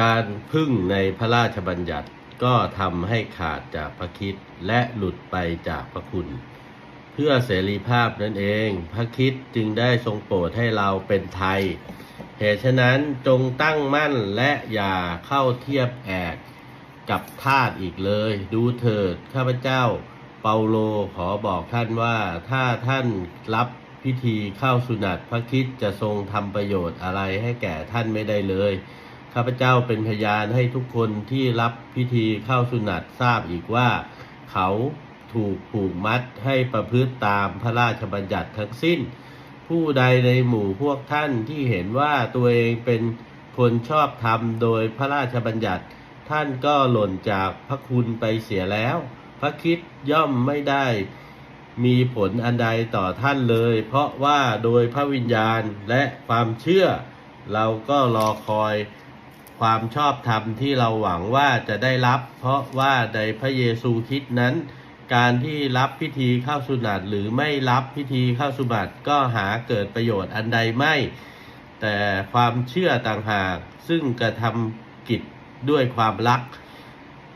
การพึ่งในพระราชบัญญัติก็ทำให้ขาดจากพระคิดและหลุดไปจากพระคุณ เพื่อเสรีภาพนั่นเอง พระคิดจึงได้ทรงโปรดให้เราเป็นไทย เหตุฉะนั้นจงตั้งมั่นและอย่าเข้าเทียบแอกกับทาสอีกเลย ดูเถิดข้าพเจ้าเปาโลขอบอกท่านว่าถ้าท่านรับพิธีเข้าสุนัตพระคิดจะทรงทำประโยชน์อะไรให้แก่ท่านไม่ได้เลย ข้าพเจ้าเป็นพยานให้ทุกคนที่รับพิธีเข้าสุนัตทราบอีกว่า เขาถูกผูกมัดให้ประพฤติตามพระราชบัญญัติทั้งสิ้น ผู้ใดในหมู่พวกท่านที่เห็นว่าตัวเองเป็นคนชอบธรรมโดยพระราชบัญญัติ ท่านก็หล่นจากพระคุณไปเสียแล้ว พระคิดย่อมไม่ได้มีผลอันใดต่อท่านเลย เพราะว่าโดยพระวิญญาณและความเชื่อ เราก็รอคอย ความชอบธรรมที่เราหวังว่าจะได้รับ เพราะว่าในพระเยซูคริดนั้น การที่รับพิธีเข้าสุนัตหรือไม่รับพิธีเข้าสุบัติก็หาเกิดประโยชน์อันใดไม่ แต่ความเชื่อต่างหากซึ่งกระทำกิจด้วยความรัก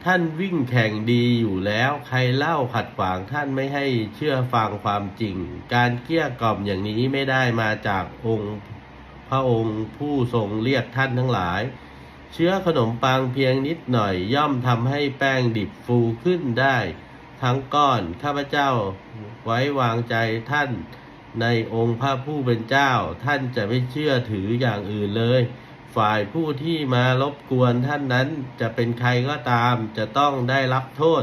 ท่านวิ่งแข่งดีอยู่แล้วใครเล่าขัดขวางท่านไม่ให้เชื่อฟังความจริง การเกี้ยกล่อมอย่างนี้ไม่ได้มาจากองค์พระองค์ผู้ทรงเรียกท่านทั้งหลาย เชื้อขนมปังเพียงนิดหน่อยย่อมทำให้แป้งดิบฟูขึ้นได้ ทั้งก้อนข้าพเจ้าไว้วางใจท่านในองค์พระผู้เป็นเจ้า ท่านจะไม่เชื่อถืออย่างอื่นเลย ฝ่ายผู้ที่มารบกวนท่านนั้นจะเป็นใครก็ตามจะต้องได้รับโทษ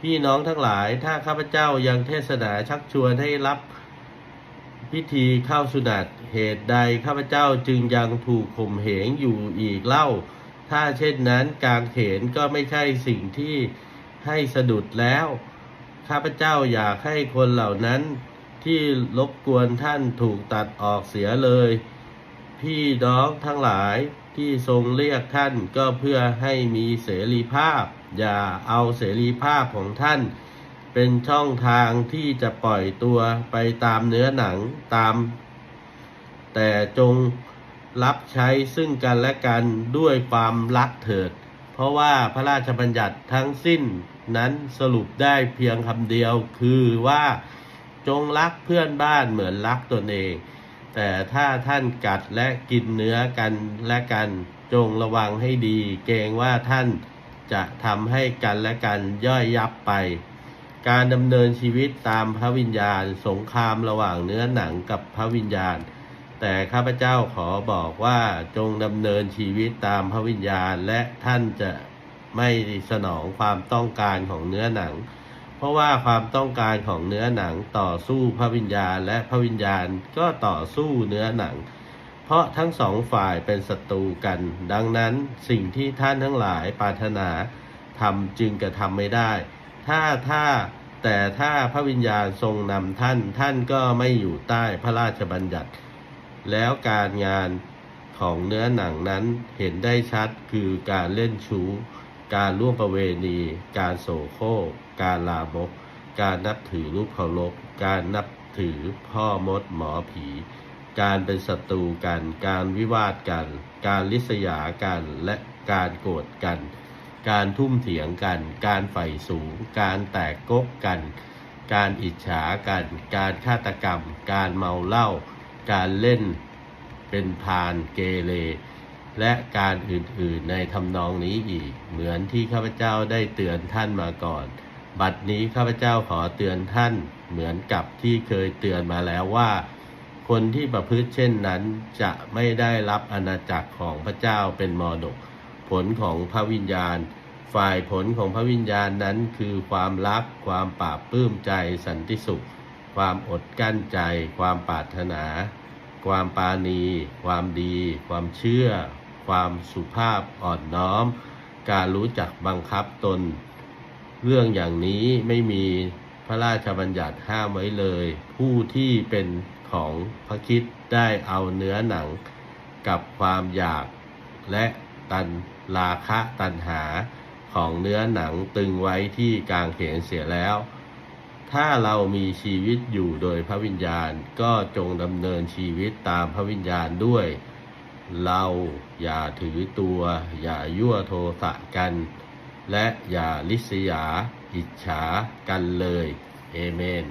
พี่น้องทั้งหลายถ้าข้าพเจ้ายังเทศนาชักชวนให้รับพิธีเข้าสุนัตเหตุใดข้าพเจ้าจึงยังถูกข่มเหงอยู่อีกเล่า ถ้าเช่นนั้นการเขนก็ไม่ใช่สิ่งที่ให้สะดุดแล้ว ข้าพเจ้าอยากให้คนเหล่านั้นที่รบกวนท่านถูกตัดออกเสียเลย พี่น้องทั้งหลายที่ทรงเรียกท่านก็เพื่อให้มีเสรีภาพ อย่าเอาเสรีภาพของท่าน เป็นช่องทางที่จะปล่อยตัวไปตามเนื้อหนังตาม แต่จง รับใช้ซึ่งกันและกันด้วยความรักเถิด เพราะว่าพระราชบัญญัติทั้งสิ้นนั้นสรุปได้เพียงคำเดียวคือว่าจงรักเพื่อนบ้านเหมือนรักตนเอง แต่ถ้าท่านกัดและกินเนื้อกันและกันจงระวังให้ดี เกรงว่าท่านจะทำให้กันและกันย่อยยับไป การดำเนินชีวิตตามพระวิญญาณ สงครามระหว่างเนื้อหนังกับพระวิญญาณ แต่ข้าพเจ้าขอบอกว่าจงดำเนินชีวิตตามพระวิญญาณ และท่านจะไม่สนองความต้องการของเนื้อหนัง เพราะว่าความต้องการของเนื้อหนังต่อสู้พระวิญญาณ และพระวิญญาณก็ต่อสู้เนื้อหนัง เพราะทั้งสองฝ่ายเป็นศัตรูกัน ดังนั้นสิ่งที่ท่านทั้งหลายปรารถนาทำจึงกระทำไม่ได้ ถ้าถ้าแต่ถ้าพระวิญญาณทรงนำท่านท่านก็ไม่อยู่ใต้พระราชบัญญัติ แล้วการงานของเนื้อหนังนั้นเห็นได้ชัดคือการเล่นชู้ การร่วมประเวณี การโสโครกการลามก การนับถือรูปเคารพ การนับถือพ่อมดหมอผี การเป็นศัตรูกัน การวิวาทกัน การลิษยากัน และการโกรธกัน การทุ่มเถียงกัน การใฝ่สูง การแตกกกกัน การอิจฉากัน การฆาตกรรม การเมาเหล้า การเล่นเป็นพานเกเรและการอื่นๆในทำนองนี้อีก เหมือนที่ข้าพเจ้าได้เตือนท่านมาก่อน บัดนี้ข้าพเจ้าขอเตือนท่านเหมือนกับที่เคยเตือนมาแล้วว่า คนที่ประพฤติเช่นนั้นจะไม่ได้รับอาณาจักรของพระเจ้าเป็นมรดก ผลของพระวิญญาณ ฝ่ายผลของพระวิญญาณนั้นคือความรัก ความปราบปลื้มใจสันติสุข ความอดกั้นใจ ความปรารถนา ความปาณี ความดี ความเชื่อ ความสุภาพอ่อนน้อม การรู้จักบังคับตน เรื่องอย่างนี้ไม่มีพระราชบัญญัติห้ามไว้เลย ผู้ที่เป็นของพระคิดได้เอาเนื้อหนังกับความอยากและตันราคะตันหาของเนื้อหนังตึงไว้ที่กลางเขนเสียแล้ว ถ้าเรามีชีวิตอยู่โดยพระวิญญาณก็จงดำเนินชีวิตตามพระวิญญาณด้วย เราอย่าถือตัว อย่ายั่วโทสะกัน และอย่าลิษยา อิจฉากันเลย เอเมน